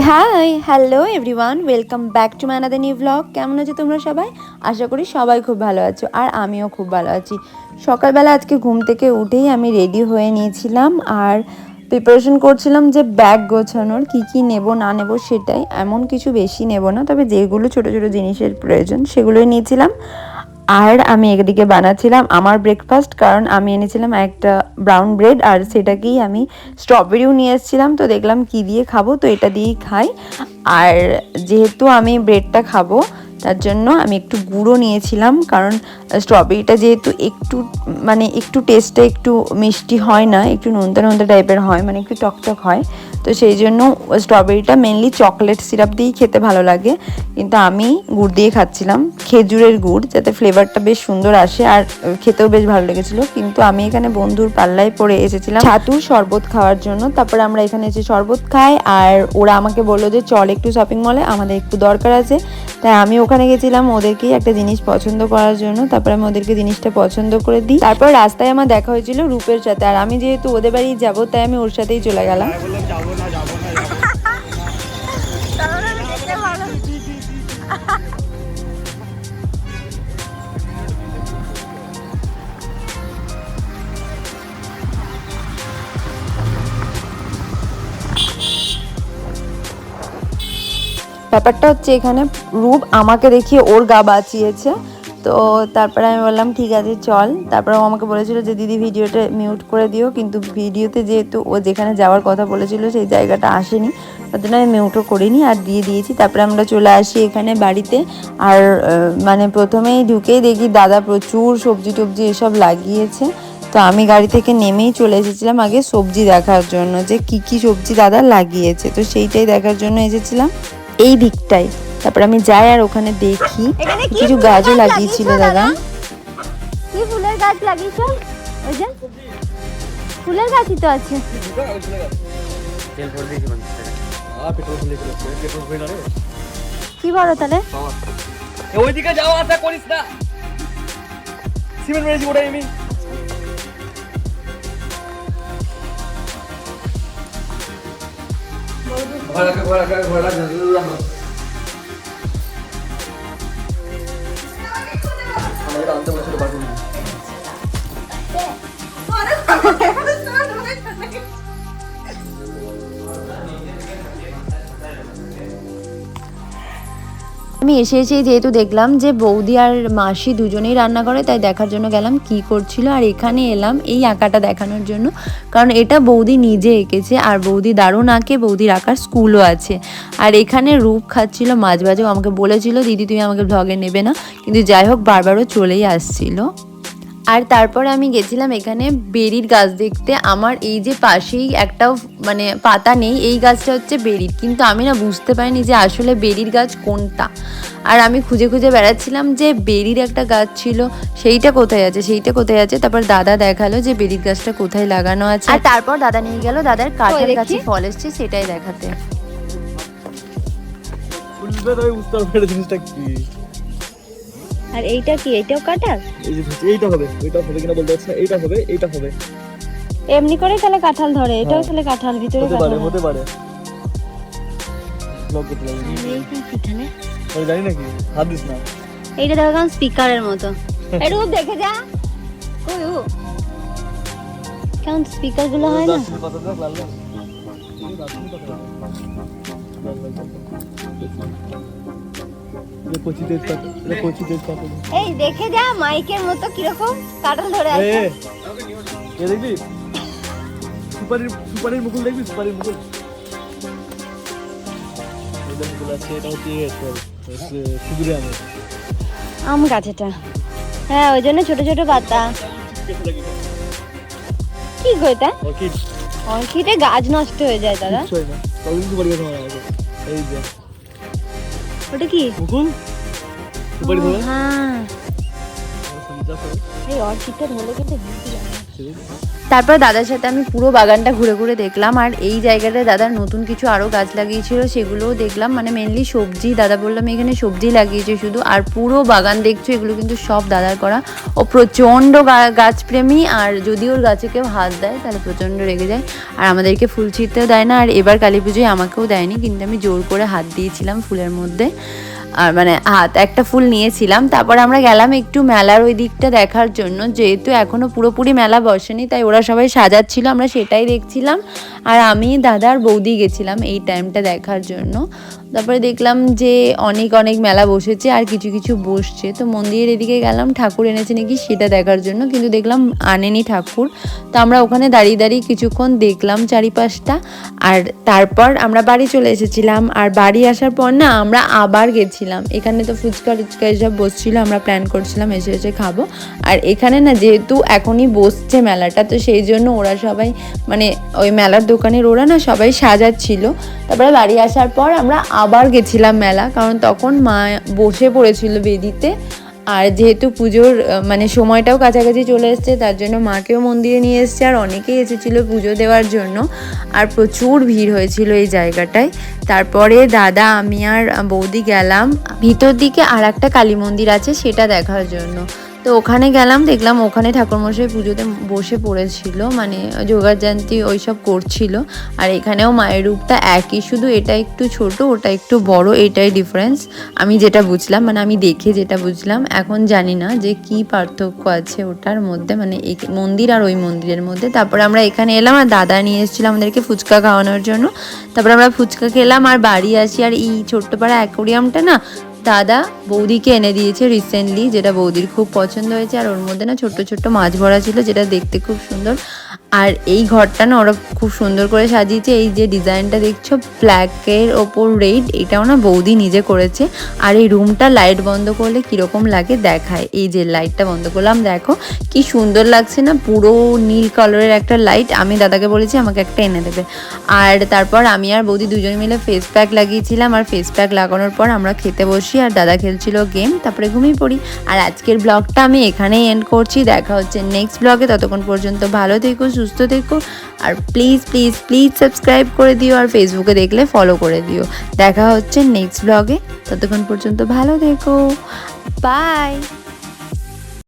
Hi hello everyone welcome back to Manada new vlog কেমন আছো তোমরা সবাই? আশা করি সবাই খুব ভালো আছো আর আমিও খুব ভালো আছি। সকালবেলা আজকে ঘুম থেকে উঠেই আমি রেডি হয়ে নিয়েছিলাম আর প্রিপারেশন করছিলাম যে ব্যাগ গোছানোর, কি কি নেব, না নেব সেটাই। এমন কিছু বেশি নেব না, তবে যেগুলো ছোট ছোট জিনিসের প্রয়োজন সেগুলোই নিয়েছিলাম। আর আমি একদিকে বানাচ্ছিলাম আমার ব্রেকফাস্ট কারণ আমি এনেছিলাম একটা ব্রাউন ব্রেড আর সেটাকেই আমি স্ট্রবেরিও নিয়ে এসেছিলাম। তো দেখলাম কি দিয়ে খাব, তো এটা দিয়েই খাই। আর যেহেতু আমি ব্রেডটা খাব তার জন্য আমি একটু গুঁড়ো নিয়েছিলাম, কারণ স্ট্রবেরিটা যেহেতু একটু মানে একটু টেস্টটা একটু মিষ্টি হয় না, একটু নোনতা নোনতা টাইপের হয় মানে একটু টকটক হয়, তো সেই জন্য স্ট্রবেরিটা মেনলি চকলেট সিরাপ দিয়েই খেতে ভালো লাগে, কিন্তু আমি গুড় দিয়ে খাচ্ছিলাম, খেজুরের গুড়, যাতে ফ্লেভারটা বেশ সুন্দর আসে, আর খেতেও বেশ ভালো লেগেছিল, কিন্তু আমি এখানে বন্ধুর পাল্লায় পড়ে এসেছিলাম, ছাতুর শরবত খাওয়ার জন্য, তারপরে আমরা এখানে এসে শরবত খাই, আর ওরা আমাকে বলল যে চল একটু শপিং মলে আমাদের একটু দরকার আছে তাই আমি ওখানে গেছিলাম, ওদেরকেই একটা জিনিস পছন্দ করার জন্য। তারপরে আমি ওদেরকে জিনিসটা পছন্দ করে দিই। তারপর রাস্তায় আমার দেখা হয়েছিল রূপের সাথে। আর আমি যেহেতু ওদের বাড়ি যাব, তাই আমি ওর সাথেই চলে গেলাম। ব্যাপারটা হচ্ছে এখানে রূপ আমাকে দেখিয়ে ওর গা বাঁচিয়েছে। তো তারপরে আমি বললাম, ঠিক আছে, চল। তারপরে ও আমাকে বলেছিল যে, দিদি, ভিডিওটা মিউট করে দিও। কিন্তু ভিডিওতে যেহেতু ও যেখানে যাওয়ার কথা বলেছিল, সেই জায়গাটা আসেনি। ওর জন্য আমি মিউটও করিনি আর দিয়ে দিয়েছি। তারপরে আমরা চলে আসি এখানে বাড়িতে। আর মানে প্রথমেই ঢুকেই দেখি দাদা প্রচুর সবজি টবজি এসব লাগিয়েছে। তো আমি গাড়ি থেকে নেমেই চলে এসেছিলাম আগে সবজি দেখার জন্য যে, কি কি সবজি দাদা লাগিয়েছে। তো সেইটাই দেখার জন্য এসেছিলাম। এই দিকটাই তারপর আমি যাই আর ওখানে দেখি। এখানে কিছু গাছও গাছ লাগিয়েছিল দাদা? কি ফুলের গাছ লাগিয়েছো? ওই যে ফুলের গাছই তো আছে। কি বড় তাহলে? ওইদিকে যাওয়া আসা করিস না। সিমেন্ট মেরেছি ওটাই আমি। 过来，过来，过来，过来！আমি এসে এসে যেহেতু দেখলাম যে বৌদি আর মাসি দুজনেই রান্না করে, তাই দেখার জন্য গেলাম কি করছিল আর এখানে এলাম এই আঁকাটা দেখানোর জন্য। কারণ এটা বৌদি নিজে এঁকেছে আর বৌদি দারুণ আঁকে, বৌদির আঁকার স্কুলও আছে। আর এখানে রূপ খাচ্ছিল মাঝ মাঝেও আমাকে বলেছিল, দিদি, তুমি আমাকে ভ্লগে নেবে না। কিন্তু যাই হোক বারবারও চলেই আসছিল। আর তারপরে আমি গেছিলাম এখানে বেরির গাছ দেখতে। আমার এই যে পাশেই একটা মানে পাতা নেই এই গাছটা হচ্ছে বেরির। কিন্তু আমি না বুঝতে পারিনি যে আসলে বেরির গাছ কোনটা। আর আমি খুঁজে খুঁজে বেড়াচ্ছিলাম যে বেরির একটা গাছ ছিল সেইটা কোথায় আছে সেইটা কোথায় আছে? তারপর দাদা দেখাল যে বেরির গাছটা কোথায় লাগানো আছে। আর তারপর দাদা নিয়ে গেল দাদার কাঠের। কাছে ফল এসছে সেটাই দেখাতে। তবে পারবে জিনিসটা কি? আর এইটা কি এইটাও কাটার? এই যে এইটা হবে ওইটা হবে কিনা বলতে পারছি না এইটা হবে এইটা হবে। এমনি করেই তাহলে কাঁঠাল ধরে এটাও হ্যাঁ। তাহলে কাঁঠাল ভিতরে হতে পারে। হতে পারে। ব্লক করতে লাগবে এইটা জানি নাকি হাত দিস না। এইটা দেখো কেমন স্পিকারের মতো। একটু দেখে যা। ওই ও কেমন স্পিকারগুলো হয় না? কচি তেজপাতা এটা কচি তেজপাতা এই দেখে যা মাইকের মতো কীরকম ধরে আছে। এ দেখবি? সুপারির সুপারির মুকুল দেখবি? সুপারির মুকুল। এটা মুকুল আছে এটা হচ্ছে তোর, হচ্ছে খেজুরি আমের আম গাছ এটা। হ্যাঁ ওই জন্য ছোট ছোট পাতা। কি গো এটা? অর্কিড। অর্কিডে গাছ নষ্ট হয়ে যায় দাদা। সুপারি গাছ মারা এই যে। ওটা কি? মুকুল? হ্যাঁ। এই অর্কিডটা ধরলে কিন্তু তারপর দাদার সাথে আমি পুরো বাগানটা ঘুরে ঘুরে দেখলাম, আর এই জায়গাটায় দাদার নতুন কিছু আরও গাছ লাগিয়েছিল, সেগুলোও দেখলাম। মানে মেনলি সবজি, দাদা বললাম এখানে সবজি লাগিয়েছে শুধু, আর পুরো বাগান দেখছ, এগুলো কিন্তু সব দাদার করা। ও প্রচণ্ড গাছপ্রেমী, আর যদি ওর গাছে কেউ হাত দেয়, তাহলে প্রচণ্ড রেগে যায়। আর আমাদেরকে ফুল ছিঁড়তেও দেয় না, আর এবার কালী পুজোয় আমাকেও দেয়নি, কিন্তু আমি জোর করে হাত দিয়েছিলাম ফুলের মধ্যে। আর মানে হাত, একটা ফুল নিয়েছিলাম। তারপর আমরা গেলাম একটু মেলার ওই দিকটা দেখার জন্য। যেহেতু এখনও পুরোপুরি মেলা বসেনি, তাই ওরা সবাই সাজাচ্ছিল, আমরা সেটাই দেখছিলাম। আর আমি, দাদা আর বৌদি গেছিলাম এই টাইমটা দেখার জন্য। তারপরে দেখলাম যে অনেক অনেক মেলা বসেছে আর কিছু কিছু বসছে। তো মন্দিরের এদিকে গেলাম, ঠাকুর এনেছে নাকি সেটা দেখার জন্য, কিন্তু দেখলাম আনেনি ঠাকুর। তো আমরা ওখানে দাঁড়িয়ে দাঁড়িয়ে কিছুক্ষণ দেখলাম চারিপাশটা। আর তারপর আমরা বাড়ি চলে এসেছিলাম। আর বাড়ি আসার পর না, আমরা আবার গেছিলাম এখানে তো ফুচকা টুচকা এসব বসছিলো, আমরা প্ল্যান করছিলাম এসে এসে খাব। আর এখানে না যেহেতু এখনই বসছে মেলাটা, তো সেই জন্য ওরা সবাই মানে ওই মেলার দোকানের ওরা না সবাই সাজাচ্ছিল। তারপরে বাড়ি আসার পর আমরা আবার গেছিলাম মেলা, কারণ তখন মা বসে পড়েছিল বেদিতে। আর যেহেতু পুজোর মানে সময়টাও কাছাকাছি চলে এসছে, তার জন্য মাকেও মন্দিরে নিয়ে এসছে, আর অনেকেই এসেছিল পুজো দেওয়ার জন্য, আর প্রচুর ভিড় হয়েছিল এই জায়গাটায়। তারপরে দাদা, আমি আর বৌদি গেলাম। ভিতর দিকে আর একটা কালী মন্দির আছে, সেটা দেখার জন্য। তো ওখানে গেলাম, দেখলাম ওখানে ঠাকুরমশাই পুজোতে বসে পড়েছিল মানে যোগার জায়ন্তী ওইসব করছিল। আর এখানেও মায়ের রূপটা একই, শুধু এটা একটু ছোট, ওটা একটু বড়, এটাই ডিফারেন্স আমি যেটা বুঝলাম মানে আমি দেখে যেটা বুঝলাম, এখন জানি না যে কি পার্থক্য আছে ওটার মধ্যে মানে এই মন্দির আর ওই মন্দিরের মধ্যে। তারপরে আমরা এখানে এলাম, আর দাদা নিয়ে এসেছিল আমাদেরকে ফুচকা খাওয়ানোর জন্য। তারপরে আমরা ফুচকা খেলাম, আর বাড়ি আসি, আর এই ছোট্ট পাড়া অ্যাকোরিয়ামটা না দাদা বৌদিকে এনে দিয়েছে রিসেন্টলি যেটা বৌদির খুব পছন্দ হয়েছে, আর ওর মধ্যে না ছোট্ট ছোট্ট মাছ ভরা ছিল, যেটা দেখতে খুব সুন্দর। আর এই ঘরটা না ওরা খুব সুন্দর করে সাজিয়েছে। এই যে ডিজাইনটা দেখছ, ব্ল্যাকের ওপর রেড, এটাও না বৌদি নিজে করেছে। আর এই রুমটা লাইট বন্ধ করলে কীরকম লাগে দেখায়। এই যে লাইটটা বন্ধ করলাম, দেখো কি সুন্দর লাগছে না, পুরো নীল কালারের একটা লাইট। আমি দাদাকে বলেছি, আমাকে একটা এনে দেবে। আর তারপর আমি আর বৌদি দুজন মিলে ফেস প্যাক লাগিয়েছিলাম। আর ফেস প্যাক লাগানোর পর আমরা খেতে বসি আর দাদা খেলছিল গেম তারপরে ঘুমিয়ে পড়ি। আর আজকের ব্লগটা আমি এখানেই এন্ড করছি। দেখা হচ্ছে নেক্সট ব্লগে ততক্ষণ পর্যন্ত ভালো থেকো সুস্থ থেকো। আর প্লিজ প্লিজ প্লিজ সাবস্ক্রাইব করে দিও আর ফেসবুকে দেখলে ফলো করে দিও। দেখা হচ্ছে নেক্সট ব্লগে ততক্ষণ পর্যন্ত ভালো থেকো। বাই